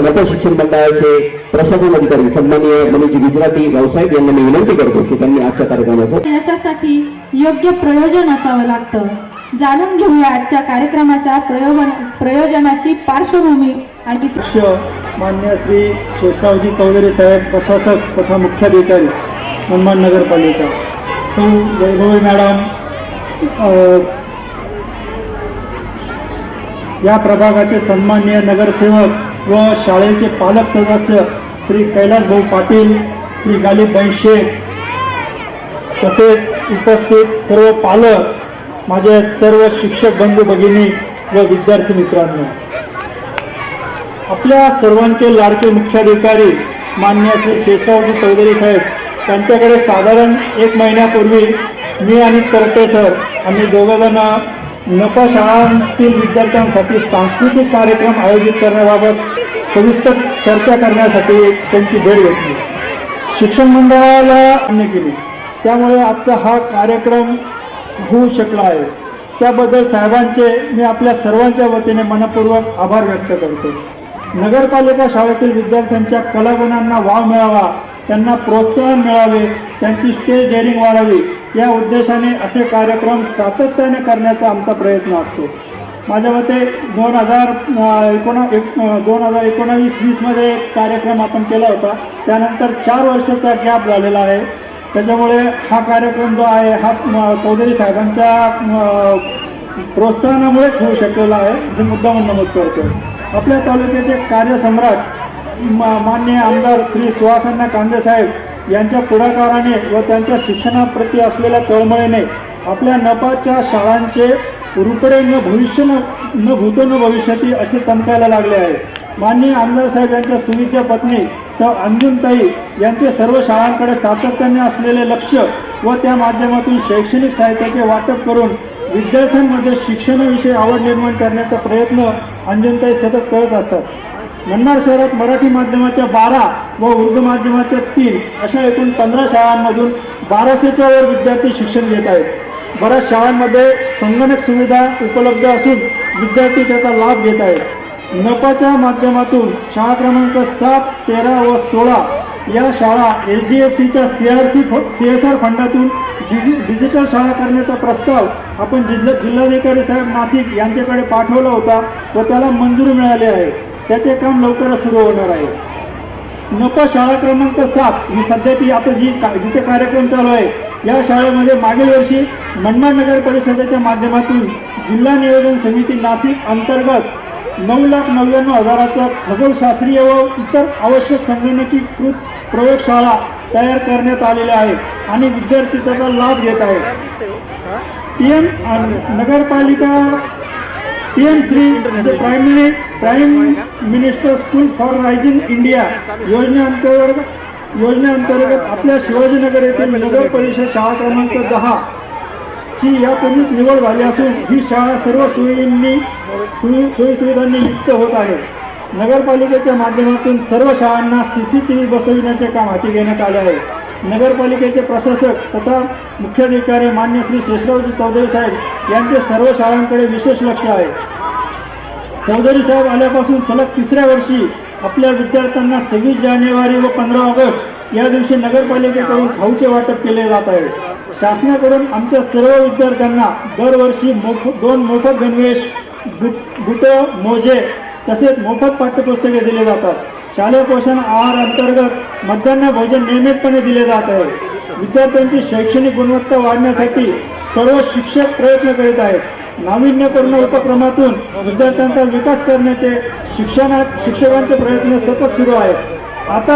गट शिक्षण मंडळाचे प्रशासन अधिकारी सन्माननीय मनीजी गुजराती व्यावसायिक यांना मी विनंती करतो की त्यांनी आजच्या कार्यक्रमाचं यशासाठी योग्य प्रयोजन असावं लागतं. जाणून घेऊया आजच्या कार्यक्रमाच्या प्रयोजन प्रयोजनाची पार्श्वभूमी आणि मान्य श्री शेषरावजी चौधरी साहेब प्रशासक तथा मुख्याधिकारी मनमाड नगरपालिका. सौ वैभवी मॅडम अ, या प्रभागाचे सन्माननीय नगरसेवक व शाळेचे पालक सदस्य श्री कैलास भाऊ पाटील श्री गालिबबाई शेख तसेच उपस्थित सर्व पालक माझे सर्व शिक्षक बंधू भगिनी व विद्यार्थी मित्रांनो. आपल्या सर्वांचे लाडके मुख्याधिकारी मान्य श्री शेषरावजी चौधरी साहेब त्यांच्याकडे साधारण एक महिन्यापूर्वी मी आणि करते सर आम्ही दोघंजण नफा शाळांतील विद्यार्थ्यांसाठी सांस्कृतिक कार्यक्रम आयोजित करण्याबाबत सविस्तर चर्चा करण्यासाठी त्यांची भेट घेतली. शिक्षण मंडळाला मान्य केली. त्यामुळे आजचा हा कार्यक्रम होऊ शकला आहे. त्याबद्दल साहेबांचे मी आपल्या सर्वांच्या वतीने मनपूर्वक आभार व्यक्त करतो. नगरपालिका शाळेतील विद्यार्थ्यांच्या कलागुणांना वाव मिळावा त्यांना प्रोत्साहन मिळावे त्यांची स्टेज डेअरिंग वाढावी या उद्देशाने असे कार्यक्रम सातत्याने करण्याचा आमचा प्रयत्न असतो. माझ्या मते दोन हजार एकोणा एक दोन हजार एकोणावीस वीसमध्ये एक कार्यक्रम आपण केला होता. त्यानंतर चार वर्षाचा गॅप झालेला आहे. त्याच्यामुळे हा कार्यक्रम जो आहे हा चौधरी साहेबांच्या प्रोत्साहनामुळेच होऊ शकलेला आहे. हे मुद्दा म्हणून नमूद करतो. आपल्या तालुक्याचे कार्यसम्राट मा- माननीय आमदार श्री सुहासन्ना कांदे साहेब यांच्या पुढाकाराने व त्यांच्या शिक्षणाप्रती असलेल्या तळमळीने आपल्या नपाच्या शाळांचे रुपरे न भविष्य न न भूतो न भविष्यती असे चमकायला लागले आहे. माननीय आमदार साहेब यांच्या सुविच्या पत्नी स अंजुनताई यांचे सर्व शाळांकडे सातत्याने असलेले लक्ष व त्या माध्यमातून शैक्षणिक साहित्याचे वाटप करून विद्यार्थ्यांमध्ये शिक्षणाविषयी आवड निर्माण करण्याचा प्रयत्न अंजुनताई सतत करत असतात. मनमाड शहरात मराठी माध्यमाच्या बारा व उर्दू माध्यमाच्या तीन अशा एकूण पंधरा शाळांमधून बाराशेच्या वर विद्यार्थी शिक्षण घेत आहेत. बऱ्याच शाळांमध्ये संगणक सुविधा उपलब्ध असून विद्यार्थी त्याचा लाभ घेत आहेत. नपाच्या माध्यमातून शाळा क्रमांक सात तेरा व सोळा या शाळा एच डी एफ सीच्या C R C C S R फंडातून डिजि डिजिटल शाळा करण्याचा प्रस्ताव आपण जिल्हा जिल्हाधिकारी साहेब नाशिक यांच्याकडे पाठवला होता व त्याला मंजुरी मिळाली आहे. त्याचे काम लवकरच सुरू होणार आहे. नपा शाळा क्रमांक सात ही सध्याची आता जी का जिथे कार्यक्रम चालू आहे या शाळेमध्ये मागील वर्षी मनमाड नगर परिषदेच्या माध्यमातून जिल्हा नियोजन समिती नाशिक अंतर्गत नऊ लाख नव्याण्णव हजाराचा खगोलशास्त्रीय व इतर आवश्यक संगणकीकृत प्रयोगशाळा तयार करण्यात आलेल्या आहेत आणि विद्यार्थी त्याचा लाभ घेत आहेत. पी एम नगरपालिका P M Shri prime prime minister school for rising India योजनेअंतर्गत योजनेअंतर्गत आपल्या शिवाजीनगर येथील नगर परिषद शाळा क्रमांक दहा ची यापूर्वीच निवड झाली असून ही शाळा सर्व सोयींनी सोयी सोयीसुविधांनी युक्त होत आहे. नगरपालिकेच्या माध्यमातून सर्व शाळांना सी सी टी व्ही बसविण्याचे काम हाती घेण्यात आले आहे. नगरपालिकेचे प्रशासक तथा मुख्याधिकारी मान्य श्री शेषरावजी चौधरी साहेब यांचे सर्व शाळांकडे विशेष लक्ष आहे. चौधरी साहेब आल्यापासून सलग तिसऱ्या वर्षी आपल्या विद्यार्थ्यांना सव्वीस जानेवारी व पंधरा ऑगस्ट या दिवशी नगरपालिकेकडून खाऊचे वाटप केले जात आहे. शासनाकडून आमच्या सर्व विद्यार्थ्यांना दरवर्षी मोफ दोन मोफत गणवेश गुट बुटं मोजे तसेच मोफत पाठ्यपुस्तके दिले जातात. शालेय पोषण आहार अंतर्गत मध्यान्ह भोजन नियमितपणे दिले जात आहे. विद्यार्थ्यांची शैक्षणिक गुणवत्ता वाढण्यासाठी सर्व शिक्षक प्रयत्न करीत आहेत. नाविन्यपूर्ण उपक्रमातून विद्यार्थ्यांचा विकास करण्याचे शिक्षणात शिक्षकांचे प्रयत्न सतत सुरू आहेत. आता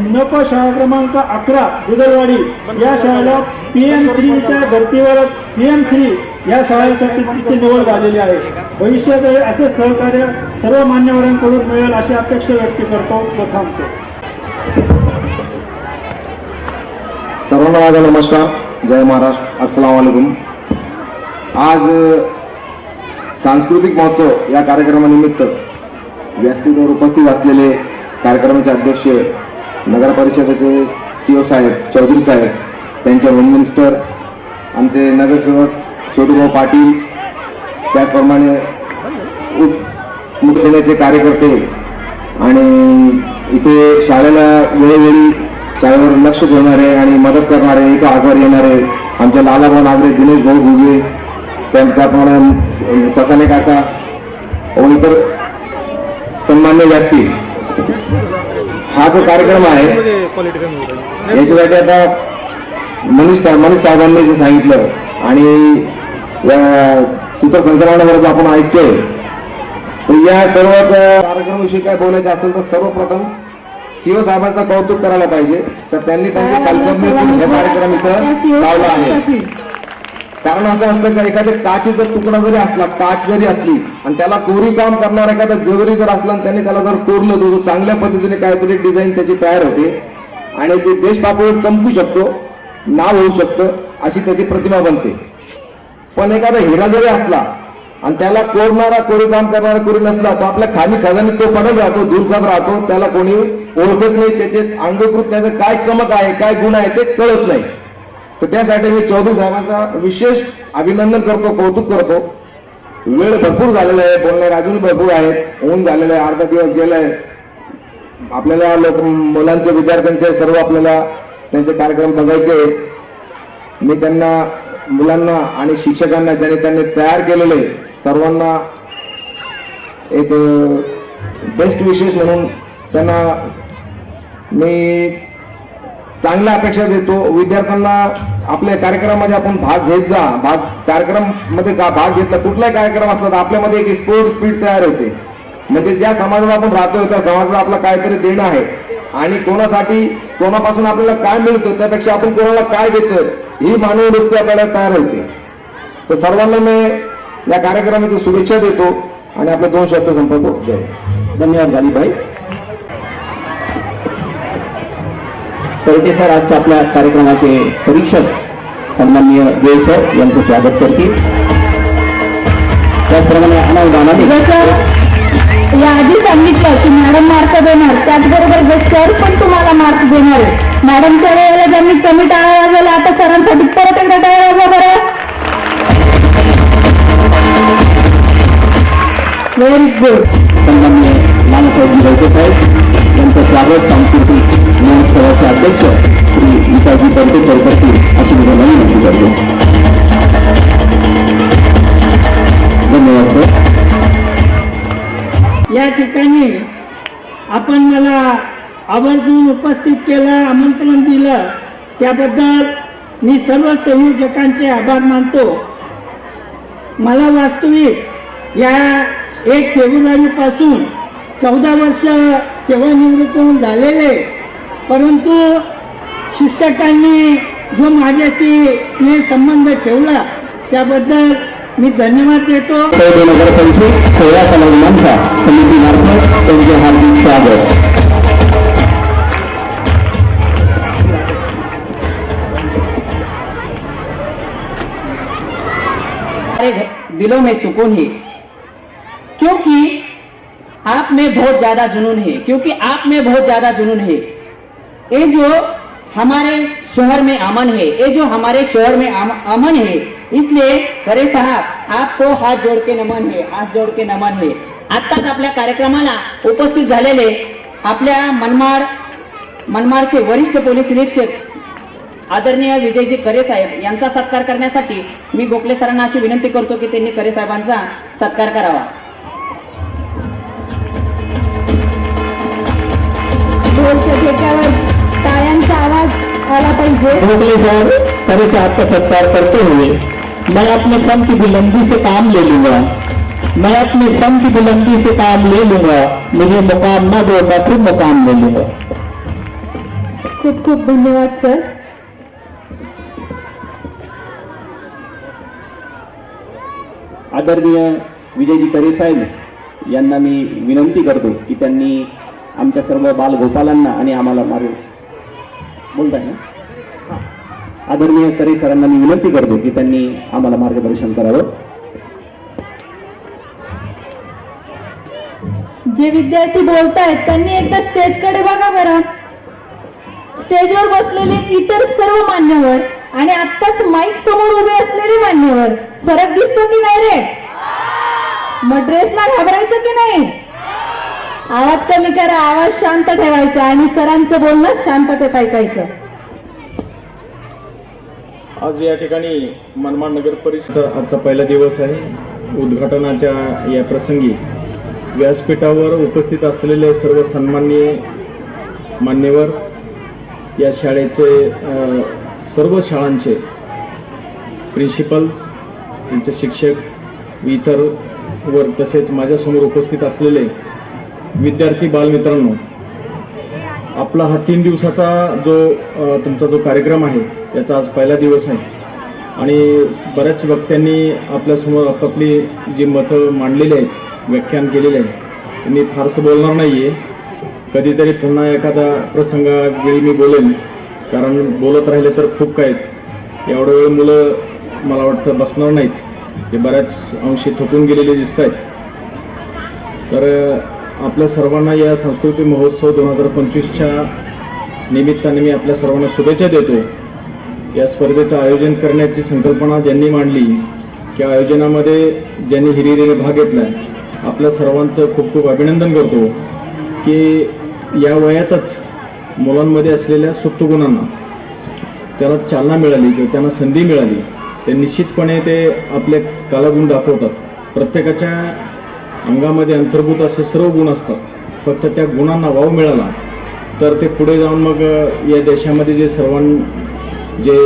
नप शाळा क्रमांक अकरा दुधलवाडी या शाळेला पी एम श्रीच्या धर्तीवर पी एम श्री या शाळेसाठी तिची निवड झालेली आहे. भविष्यातही असे सहकार्य सर्व मान्यवरांकडून मिळेल अशी अपेक्षा व्यक्त करतो. व थांबतो सर्वांना माझा नमस्कार. जय महाराष्ट्र अस्सलाम वालेकुम. आज सांस्कृतिक महोत्सव या कार्यक्रमानिमित्त व्यासपीठावर उपस्थित असलेले कार्यक्रमाचे अध्यक्ष नगर परिषदेचे सी ओ साहेब चौधरी साहेब त्यांचे होम मिनिस्टर आमचे नगरसेवक छोटूभाऊ पाटील त्याचप्रमाणे उप कार्यकर्ते आणि इथे शाळेला वेळोवेळी शाळेवर लक्ष ठेवणारे आणि मदत करणारे एका आधार येणारे आमच्या लालाभाऊ नागरे दिनेश भाऊ भुगे त्याचप्रमाणे ससाने काका व इतर सन्मान्य व्यासपीठ हा जो कार्यक्रम आहे याच्यासाठी आता मनीष मनीष साहेबांनी जे सांगितलं आणि या सूत्रसंचालनाबरोबर आपण ऐकतोय. तर या सर्व कार्यक्रमाविषयी काय बोलायचं असेल तर सर्वप्रथम सीओ साहेबांचं कौतुक करायला पाहिजे. तर त्यांनी त्यांचे हे कार्यक्रम इथं लावला आहे. कारण असं असतं का एखाद्या काचेचा तुकडा जरी असला काच जरी असली आणि त्याला कोरी काम करणारा एखादा जवरी जर असला आणि त्याने त्याला जर कोरलं तर तो चांगल्या पद्धतीने काहीतरी डिझाईन त्याची तयार होते आणि ते देश पातळीवर चमकू शकतो नाव होऊ शकतं अशी त्याची प्रतिमा बनते. पण एखादा हिरा जरी असला आणि त्याला कोरणारा कोरी काम करणारा कोरी नसला तो आपल्या खाली खजानी तो पडत राहतो दुर्गत राहतो त्याला कोणी ओळखत नाही त्याचे अंगकृत त्याचं काय चमक आहे काय गुण आहे ते कळत नाही. तर त्यासाठी मी चौधरी साहेबांचा विशेष अभिनंदन करतो कौतुक करतो. वेळ भरपूर झालेला आहे बोलणारे अजून भरपूर आहेत ऊन झालेलं आहे अर्धा दिवस गेलाय. आपल्याला लोक मुलांचे विद्यार्थ्यांचे सर्व आपल्याला त्यांचे कार्यक्रम बघायचे आहेत. मी त्यांना मुलांना आणि शिक्षकांना ज्याने त्यांनी तयार केलेले सर्वांना एक बेस्ट विशेष म्हणून त्यांना मी चांगल्या अपेक्षा देतो. विद्यार्थ्यांना आपल्या कार्यक्रमामध्ये आपण भाग घेत जा. भाग कार्यक्रममध्ये का भाग घेतला? कुठलाही कार्यक्रम असला तर आपल्यामध्ये एक स्पोर्ट स्पीड तयार होते. म्हणजे ज्या समाजाला आपण राहतोय त्या समाजाला आपलं काहीतरी देणं आहे. आणि कोणासाठी कोणापासून आपल्याला काय मिळतं त्यापेक्षा आपण कोणाला काय देतोय ही मानववृत्ती आपल्याला तयार होते. तर सर्वांना मी या कार्यक्रमाची शुभेच्छा देतो. आणि आपले दोन शब्द संपवतो. जय. हिंद. धन्यवाद गालीभाई तरटे सर आजच्या आपल्या कार्यक्रमाचे परीक्षक सन्माननीय देव सर यांचं स्वागत करतील. त्याचप्रमाणे अनाव दानाने जसं याआधी सांगितलं की मॅडम मार्क देणार त्याचबरोबर जे सर पण तुम्हाला मार्क देणार आहे मॅडमच्या वेळेला ज्यांनी कमी टाळा वाजवला आता सरांसाठी परत एकदा टाळा वाजवा बरं? व्हेरी गुड सन्माननीय गिरवते साहेब यांचं स्वागत सांस्कृतिक महोत्सवाचे अध्यक्ष श्री विकासजी पंत करतील अशी मी विनंती करतो. धन्यवाद सर. या ठिकाणी आपण मला आवर्जून उपस्थित केलं आमंत्रण दिलं त्याबद्दल मी सर्व संयोजकांचे आभार मानतो. मला वास्तविक या एक फेब्रुवारीपासून चौदा वर्ष सेवानिवृत्त होऊन झालेले परंतु शिक्षकांनी जो माझ्याशी स्नेह संबंध ठेवला त्याबद्दल मी धन्यवाद देतो. दोन हज़ार पंचवीस सोळा कलावंतांचा समितीमार्फत त्यांचे हार्दिक स्वागत. दिलों में सुकून है। क्योंकि आप में बहुत ज़्यादा जुनून है क्योंकि आप में बहुत ज़्यादा जुनून है। ये जो हमारे शहर में अमन है ये जो हमारे शहर में अमन है इसलिए खरे साहब आपको हात जोड के नमन है हात जोड के नमन है। आत्ताच आपल्या कार्यक्रमाला उपस्थित झालेले आपल्या मनमाड मनमाडचे वरिष्ठ पोलीस निरीक्षक आदरणीय विजयजी करे साहेब यांचा सत्कार करण्यासाठी मी गोखले सरांना अशी विनंती करतो की त्यांनी करे साहेबांचा सत्कार करावा. गोखले सर करे से आपका सत्कार करते हुए। मैं अपने फन की बुलंदी से काम ले लूंगा। मैं अपने फन की बुलंदी से काम ले लूंगा। मुझे मुकाम न दो मैं खुद मुकाम ले लूंगा। खूप खूप धन्यवाद सर। आदरणीय विजयजी करे साहेब यांना मी विनंती करतो की त्यांनी आमच्या सर्व बालगोपालांना आणि आम्हाला मार्ग बोलताय ना? आदरणीय करे सरांना मी विनंती करतो की त्यांनी आम्हाला मार्गदर्शन करावं. जे विद्यार्थी बोलतायत त्यांनी एकदा स्टेजकडे बघा बरं. स्टेजवर बसलेले इतर सर्व मान्यवर आणि आत्ताच माईक समोर उभे असलेले मान्यवर फरक दिसतो की नाही रे? मग ड्रेसला घाबरायचं की नाही? आवाज कमी करा आवाज शांत ठेवायचा आणि सरांचं बोलणं शांततेत ऐकायचं. आज या ठिकाणी मनमाड नगर परिषद आजचा पहिला दिवस आहे. उद्घाटनाच्या या प्रसंगी व्यासपीठावर उपस्थित असलेले सर्व सन्माननीय मान्यवर या शाळेचे सर्व शाळांचे प्रिन्सिपल्स त्यांचे शिक्षक इतर वर तसेच माझ्यासमोर उपस्थित असलेले विद्यार्थी बालमित्रांनो आपला हा तीन दिवसाचा जो तुमचा जो कार्यक्रम आहे त्याचा आज पहिला दिवस आहे. आणि बऱ्याच वक्त्यांनी आपल्यासमोर आपापली जी मतं मांडलेली आहेत व्याख्यान केलेले आहे मी फारसं बोलणार नाही आहे कधीतरी पुन्हा एखादा प्रसंगावेळी मी बोलेन कारण बोलत राहिले तर खूप काय आहेत. एवढं वेळ मुलं मला वाटतं बसणार नाहीत. ते बऱ्याच अंशी थकून गेलेले दिसत आहेत तर आपल्या सर्वांना या सांस्कृतिक महोत्सव दोन हजार पंचवीसच्या निमित्ताने मी आपल्या सर्वांना शुभेच्छा देतो. या स्पर्धेचं आयोजन करण्याची संकल्पना ज्यांनी मांडली त्या आयोजनामध्ये ज्यांनी हिरिरीने भाग घेतला आपल्या सर्वांचं खूप खूप अभिनंदन करतो की या वयातच मुलांमध्ये असलेल्या सुप्त गुणांना त्याला चालना मिळाली किंवा त्यांना संधी मिळाली ते निश्चितपणे ते आपले कलागुण दाखवतात. प्रत्येकाच्या अंगामध्ये अंतर्भूत असे सर्व गुण असतात. फक्त त्या गुणांना वाव मिळाला तर ते पुढे जाऊन मग या देशामध्ये जे सर्वां जे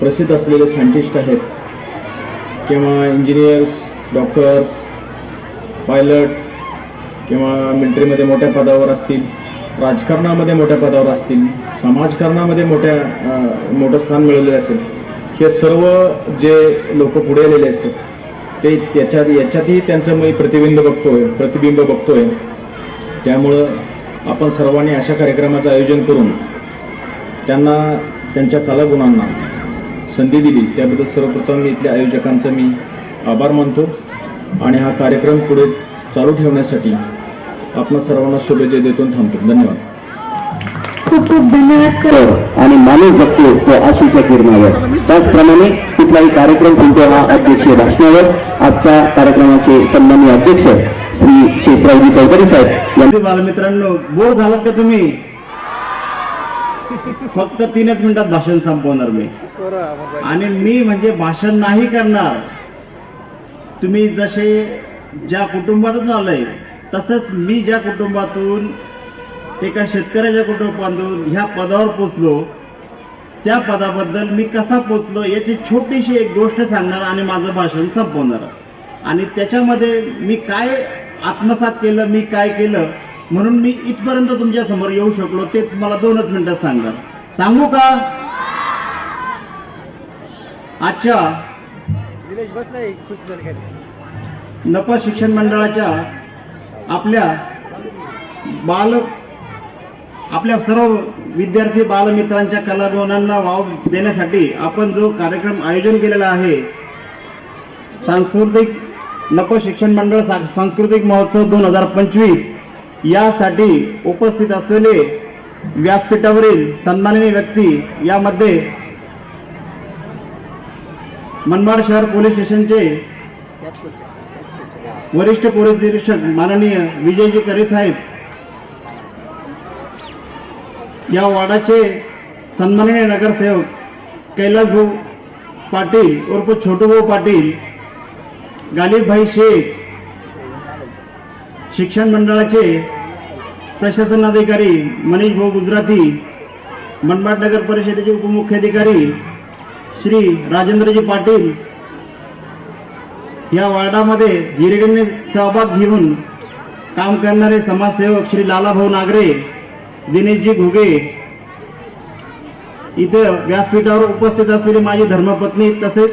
प्रसिद्ध असलेले सायंटिस्ट आहेत किंवा इंजिनियर्स डॉक्टर्स पायलट किंवा मिलिटरीमध्ये मोठ्या पदावर असतील राजकारणामध्ये मोठ्या पदावर असतील समाजकारणामध्ये मोठ्या मोठं स्थान मिळवलेलं असेल हे सर्व जे लोक पुढे आलेले असतात ते त्याच्यात याच्यातही त्यांचं मी प्रतिबिंब बघतोय प्रतिबिंब बघतोय. त्यामुळं आपण सर्वांनी अशा कार्यक्रमाचं आयोजन करून त्यांना त्यांच्या कलागुणांना संधी दिली. त्याबद्दल सर्वप्रथम मी इथल्या आयोजकांचं मी आभार मानतो. आणि हा कार्यक्रम पुढे चालू ठेवण्यासाठी आपण सर्वांना शुभेच्छा देतो थांबतो. धन्यवाद. खूप खूप धन्यवाद सर तर आणि माणूस जगतो तो आशीच्या किरणावर. त्याचप्रमाणे कुठलाही कार्यक्रम तुमच्या हा अध्यक्षीय भाषणावर आजच्या कार्यक्रमाचे सन्माननीय अध्यक्ष श्री शेषरावजी चौधरी साहेब यांनी बालमित्रांनो बोर झालात का तुम्ही? फक्त तीनच मिनिटात भाषण संपवणार मी. आणि मी म्हणजे भाषण नाही करणार. तुम्ही जसे ज्या कुटुंबातून आलंय तसंच मी ज्या कुटुंबातून एका शेतकऱ्याच्या कुटुंबातून ह्या पदावर पोचलो. त्या पदाबद्दल मी कसा पोचलो याची छोटीशी एक गोष्ट सांगणार आणि माझं भाषण संपवणार. आणि त्याच्यामध्ये मी काय आत्मसात केलं मी काय केलं म्हणून मी इथपर्यंत तुमच्यासमोर येऊ शकलो ते तुम्हाला दोनच मिनिटात सांगणार. सांगू का? आजच्या नपा शिक्षण मंडळाच्या आपल्या बाल आपल्या सर्व विद्यार्थी बालमित्रांच्या कलागुणांना वाव देण्यासाठी आपण जो कार्यक्रम आयोजन केलेला आहे सांस्कृतिक नको शिक्षण मंडळ सांस्कृतिक महोत्सव दोन हजार पंचवीस यासाठी उपस्थित असलेले व्यासपीठावरील सन्माननीय व्यक्ती यामध्ये मनमाड शहर पोलीस स्टेशनचे वरिष्ठ पोलीस निरीक्षक माननीय विजयजी करी साहेब या वार्डाचे सन्माननीय नगरसेवक कैलास भाऊ पाटील उर्फ छोटूभाऊ पाटील गालिबभाई शेख शिक्षण मंडळाचे प्रशासनाधिकारी मनीष भाऊ गुजराती मनमाड नगर परिषदेचे उपमुख्याधिकारी श्री राजेंद्रजी पाटील या वार्डामध्ये हिरगणने सहभाग घेऊन काम करणारे समाजसेवक श्री लालाभाऊ नागरे दिनेशजी घुगे. इथं व्यासपीठावर उपस्थित असलेली माझी धर्मपत्नी तसेच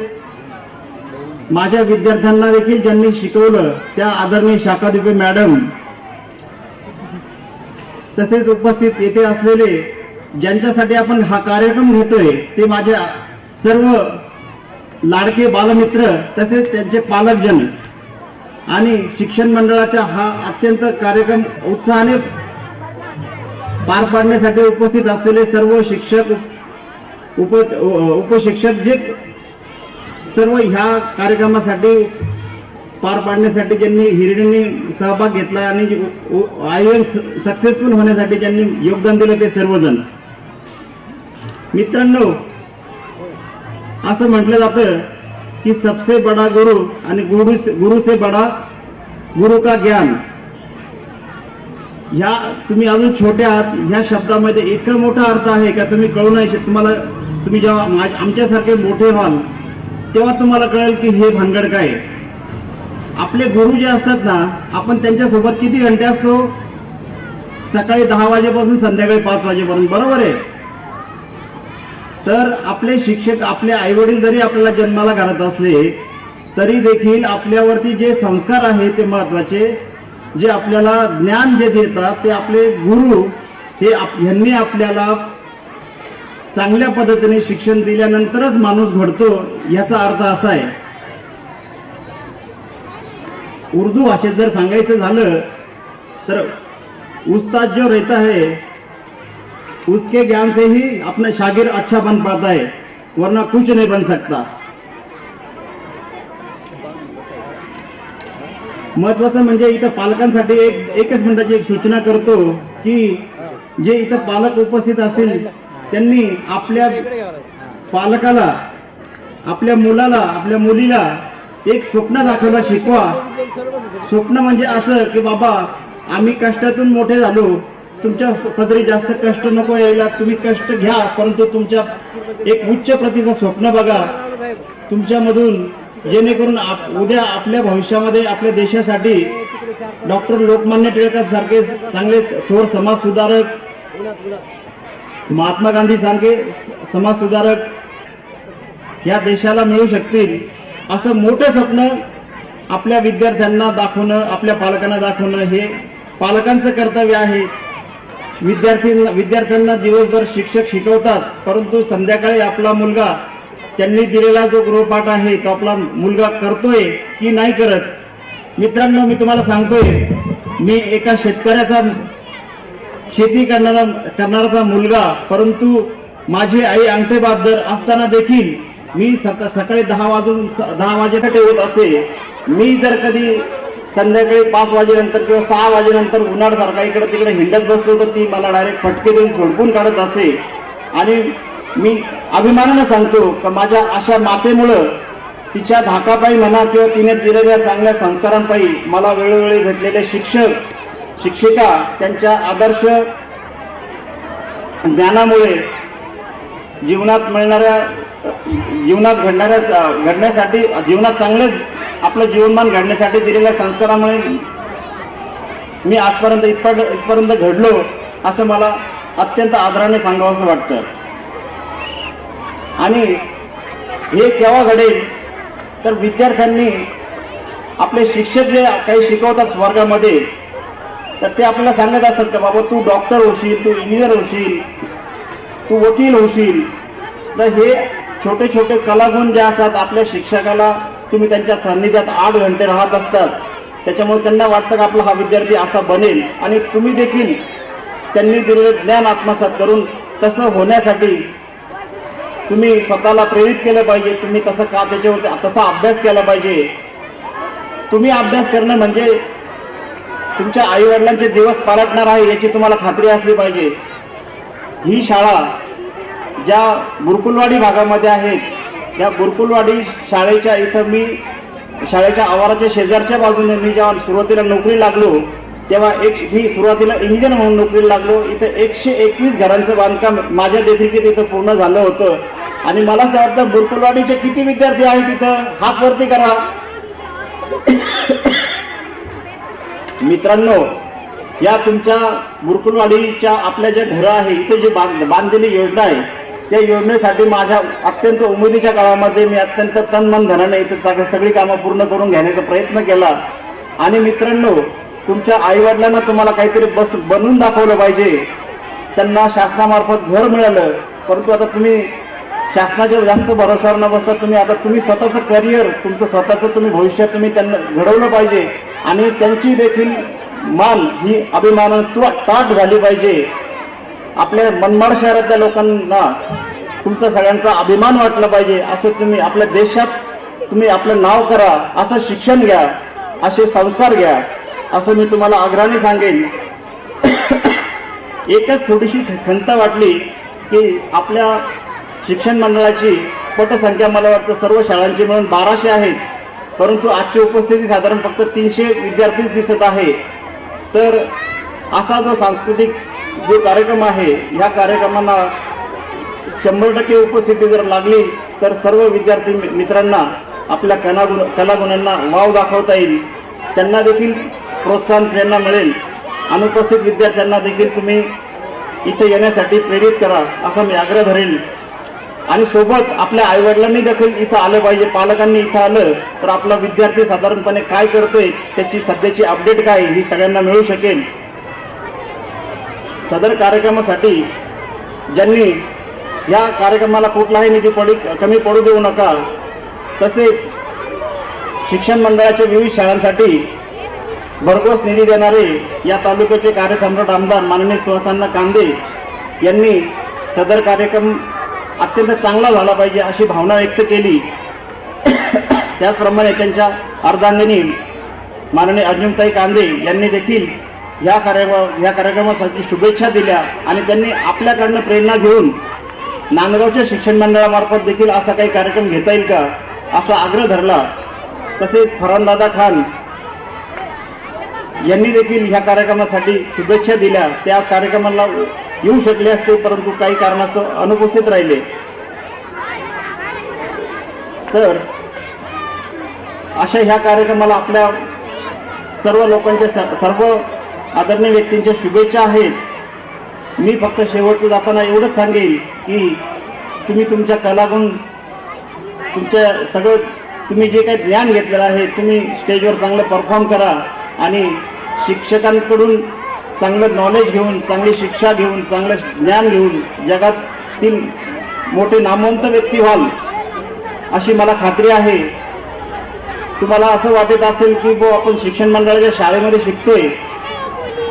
माझ्या विद्यार्थ्यांना देखील ज्यांनी शिकवलं त्या आदरणीय शाखादिपे मॅडम. तसेच उपस्थित येथे असलेले ज्यांच्यासाठी आपण हा कार्यक्रम घेतोय ते माझे सर्व लाडके बालमित्र तसेच त्यांचे पालकजन आणि शिक्षण मंडळाचा हा अत्यंत कार्यक्रम उत्साहाने पार पाडण्यासाठी उपस्थित असलेले सर्व शिक्षक उप उपशिक्षक जे सर्व ह्या कार्यक्रमासाठी पार पाडण्यासाठी ज्यांनी हिरण्यांनी सहभाग घेतला आणि आय एन सक्सेसफुल होण्यासाठी ज्यांनी योगदान दिलं ते सर्वजण. मित्रांनो असं म्हटलं जातं की सबसे बडा गुरु आणि गुरु से- गुरु से बडा गुरु का ज्ञान? ह्या तुम्ही अजून छोट्या आहात ह्या शब्दामध्ये इतका मोठा अर्थ आहे का तुम्ही कळू नाही शकत. तुम्हाला तुम्ही जेव्हा आमच्यासारखे मोठे व्हाल तेव्हा तुम्हाला कळेल की हे भानगड काय आपले गुरु जे असतात ना आपण त्यांच्यासोबत किती घंटे असतो? सकाळी दहा वाजेपासून संध्याकाळी पाच वाजेपर्यंत बरोबर आहे? तर आपले शिक्षक आपले आईवडील जरी आपल्याला जन्माला घालत असले तरी देखील आपल्यावरती जे संस्कार आहे ते महत्त्वाचे जे आपल्याला ज्ञान जे देतात ते आपले गुरु हे आप- ह्यांनी आपल्याला चांगल्या पद्धतीने शिक्षण दिल्यानंतरच माणूस घडतो याचा अर्थ असा आहे. उर्दू भाषेत जर सांगायचं झालं तर उस्ताद जो रहता है उसके ज्ञान से ही अपना शागिर अच्छा बन पाता है वरना कुछ नहीं बन सकता. महत्वाचं म्हणजे इथं पालकांसाठी एक एकच मिनिटाची एक सूचना करतो की जे इथं पालक उपस्थित असतील त्यांनी आपल्या पालकाला आपल्या मुलाला आपल्या मुलीला एक स्वप्न दाखवायला शिकवा. स्वप्न म्हणजे असं की बाबा आम्ही कष्टातून मोठे झालो. तुमच्या पदरी जास्त कष्ट नको यायला तुम्ही कष्ट घ्या परंतु तुमच्या एक उच्च प्रतीचं स्वप्न बघा. तुमच्यामधून जेणेकरून आप- उद्या आपल्या भविष्यामध्ये आपल्या देशासाठी डॉक्टर लोकमान्य टिळकर सारखे चांगले थोर समाजसुधारक महात्मा गांधी सारखे समाजसुधारक या देशाला मिळू शकतील असं मोठं स्वप्न आपल्या विद्यार्थ्यांना दाखवणं आपल्या पालकांना दाखवणं हे पालकांचं कर्तव्य आहे. विद्यार्थी विद्यार्थ्यांना दिवसभर शिक्षक शिकवतात परंतु संध्याकाळी आपला मुलगा त्यांनी दिलेला जो गृहपाठ आहे तो आपला मुलगा करतोय की नाही करत? मित्रांनो मी तुम्हाला सांगतोय मी एका शेतकऱ्याचा शेती करणारा करणाराचा मुलगा परंतु माझी आई अंगठेबादर असताना देखील मी सका सकाळी दहा वाजून दहा वाजेसाठी होत असे. मी जर कधी संध्याकाळी पाच वाजेनंतर किंवा सहा वाजेनंतर उन्हाळसारखा इकडे तिकडे हिंडत बसलो तर ती मला डायरेक्ट फटके देऊन झोडपून काढत असे. आणि मी अभिमानानं सांगतो का माझ्या अशा मातेमुळं तिच्या धाकापायी म्हणा किंवा तिने दिलेल्या चांगल्या संस्कारांपायी मला वेळोवेळी भेटलेले शिक्षक शिक्षिका त्यांच्या आदर्श ज्ञानामुळे जीवनात मिळणाऱ्या जीवनात घडणाऱ्या घडण्यासाठी जीवनात चांगले आपलं जीवनमान घडण्यासाठी दिलेल्या संस्कारामुळे मी आजपर्यंत इथपर्यंत इथपर्यंत घडलो असं मला अत्यंत आदराने सांगावंसं वाटतं. आणि हे केव्हा घडेल? तर विद्यार्थ्यांनी आपले शिक्षक जे काही शिकवतात वर्गामध्ये तर ते आपल्याला सांगत असतात का बाबा तू डॉक्टर होशील तू इंजिनियर होशील तू वकील होशील. तर हे छोटे छोटे कलागुण जे असतात आपल्या शिक्षकाला तुम्ही त्यांच्या सान्निध्यात आठ घंटे राहत असतात. त्याच्यामुळे त्यांना वाटतं का आपला हा विद्यार्थी असा बनेल? आणि तुम्ही देखील त्यांनी दिलेलं ज्ञान आत्मसात करून तसं होण्यासाठी तुम्ही स्वतःला प्रेरित केलं पाहिजे तुम्ही तसं का त्याच्यावर तसा अभ्यास केला पाहिजे? तुम्ही अभ्यास करणं म्हणजे तुमच्या आईवडिलांचे दिवस पालटणार आहे याची तुम्हाला खात्री असली पाहिजे. ही शाळा ज्या गुरुकुलवाडी भागामध्ये आहेत या गुरुकुलवाडी शाळेच्या इथं मी शाळेच्या आवाराच्या शेजारच्या बाजूने मी जेव्हा सुरुवातीला नोकरी लागलो तेव्हा एक मी सुरुवातीला इंजिनियर म्हणून नोकरीला लागलो. इथं एकशे एकवीस घरांचं बांधकाम माझ्या देखरेखीत इथं पूर्ण झालं होतं. आणि मला असं वाटतं बुरकुलवाडीचे किती विद्यार्थी आहेत तिथं हात वरती करा. मित्रांनो या तुमच्या बुरकुलवाडीच्या आपल्या ज्या घरं आहे इथे जी बांध बांधलेली योजना आहे त्या योजनेसाठी माझ्या अत्यंत उमेदीच्या काळामध्ये मी अत्यंत तन मन धनाने इथं सगळी कामं पूर्ण करून घेण्याचा प्रयत्न केला. आणि मित्रांनो तुमच्या आईवडिलांना तुम्हाला काहीतरी बस बनवून दाखवलं पाहिजे. त्यांना शासनामार्फत घर मिळालं. परंतु आता तुम्ही शासनाच्या जास्त भरोशावर न बसता तुम्ही आता तुम्ही स्वतःचं करिअर तुमचं स्वतःचं तुम्ही भविष्य तुम्ही त्यांना घडवलं पाहिजे. आणि त्यांची देखील मान ही अभिमानानं तु- ताट झाली पाहिजे. आपल्या मनमाड शहरातल्या लोकांना तुमचा सगळ्यांचा अभिमान वाटला पाहिजे. असं तुम्ही आपल्या देशात तुम्ही आपलं नाव करा असं शिक्षण घ्या असे संस्कार घ्या. असं मी तुम्हाला आग्रहाने सांगेन. एकच थोडीशी खंत वाटली की आपल्या शिक्षण मंडळाची पटसंख्या मला वाटतं सर्व शाळांची मिळून बाराशे आहेत परंतु आजची उपस्थिती साधारण फक्त तीनशे विद्यार्थीच दिसत आहे. तर असा जो सांस्कृतिक जो कार्यक्रम आहे ह्या कार्यक्रमांना शंभर टक्के उपस्थिती जर लागली तर सर्व विद्यार्थी मि- मित्रांना आपल्या कलागुण कलागुणांना वाव दाखवता येईल. त्यांना देखील प्रोत्साहन प्रेरणा मिळेल. अनुपस्थित विद्यार्थ्यांना देखील तुम्ही इथे येण्यासाठी प्रेरित करा असा मी आग्रह धरेल आणि सोबत आपल्या आईवडिलांनी देखील इथं आलं पाहिजे पालकांनी इथं आलं तर आपला विद्यार्थी साधारणपणे काय करतोय त्याची सध्याची अपडेट काय ही सगळ्यांना मिळू शकेल. सदर कार्यक्रमासाठी ज्यांनी या कार्यक्रमाला कुठलाही निधी पडू कमी पडू देऊ नका तसेच शिक्षण मंडळाच्या विविध शाळांसाठी भरघोस निधी देणारे या तालुक्याचे कार्यसम्राट आमदार माननीय सुहासांना कांदे यांनी सदर कार्यक्रम अत्यंत चांगला झाला पाहिजे अशी भावना व्यक्त केली. त्याचप्रमाणे त्यांच्या अर्धांगिनी माननीय अर्जुनताई कांदे यांनी देखील या कार्यक्रम या कार्यक्रमासाठी शुभेच्छा दिल्या आणि त्यांनी आपल्याकडनं प्रेरणा घेऊन नांदगावच्या शिक्षण मंडळामार्फत देखील असा काही कार्यक्रम घेता येईल का असा आग्रह धरला. तसेच फरानदादा खान यांनी देखील ह्या कार्यक्रमासाठी शुभेच्छा दिल्या. त्या कार्यक्रमाला येऊ शकले असते परंतु काही कारणास्तव अनुपस्थित राहिले. तर अशा ह्या कार्यक्रमाला आपल्या सर्व लोकांच्या सर्व आदरणीय व्यक्तींच्या शुभेच्छा आहेत. मी फक्त शेवटचं जाताना एवढंच सांगेल की तुम्ही तुमच्या कलागुण तुमच्या सगळं तुम्ही जे काही ज्ञान घेतलेलं आहे तुम्ही स्टेजवर चांगलं परफॉर्म करा. आणि शिक्षकांकडून चांगलं नॉलेज घेऊन चांगली शिक्षा घेऊन चांगलं ज्ञान घेऊन जगातील मोठे नामवंत व्यक्ती व्हाल अशी मला खात्री आहे. तुम्हाला असं वाटत असेल की बो आपण शिक्षण मंडळाच्या शाळेमध्ये शिकतोय.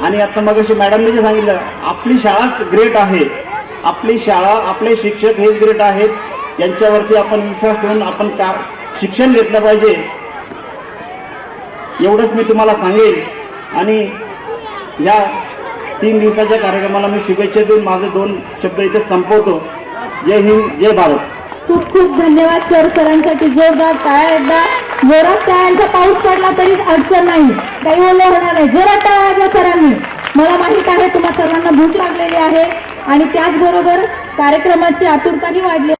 आणि आता मग अशी मॅडमने जे सांगितलं आपली शाळाच ग्रेट आहे. आपली शाळा आपले शिक्षक हेच ग्रेट आहेत. यांच्यावरती आपण विश्वास ठेवून आपण का शिक्षण घेतलं पाहिजे. एवढंच मी तुम्हाला सांगेन. आणि या तीन दिवसाच्या कार्यक्रमाला मी शुभेच्छा देऊन माझे दोन शब्द इथे संपवतो. जय हिंद जय भारत. खूप खूप धन्यवाद सर सरांसाठी. जोरदार टाळ्या एकदा. जोरात टाळ्यांचा पाऊस पडला तरी अडचण नाही. काही ओलं होणार नाही. जोरात टाळ्या द्या सरांनी. मला माहीत आहे तुम्हा सर्वांना भूक लागलेली आहे. आणि त्याचबरोबर कार्यक्रमाची आतुरताही वाढली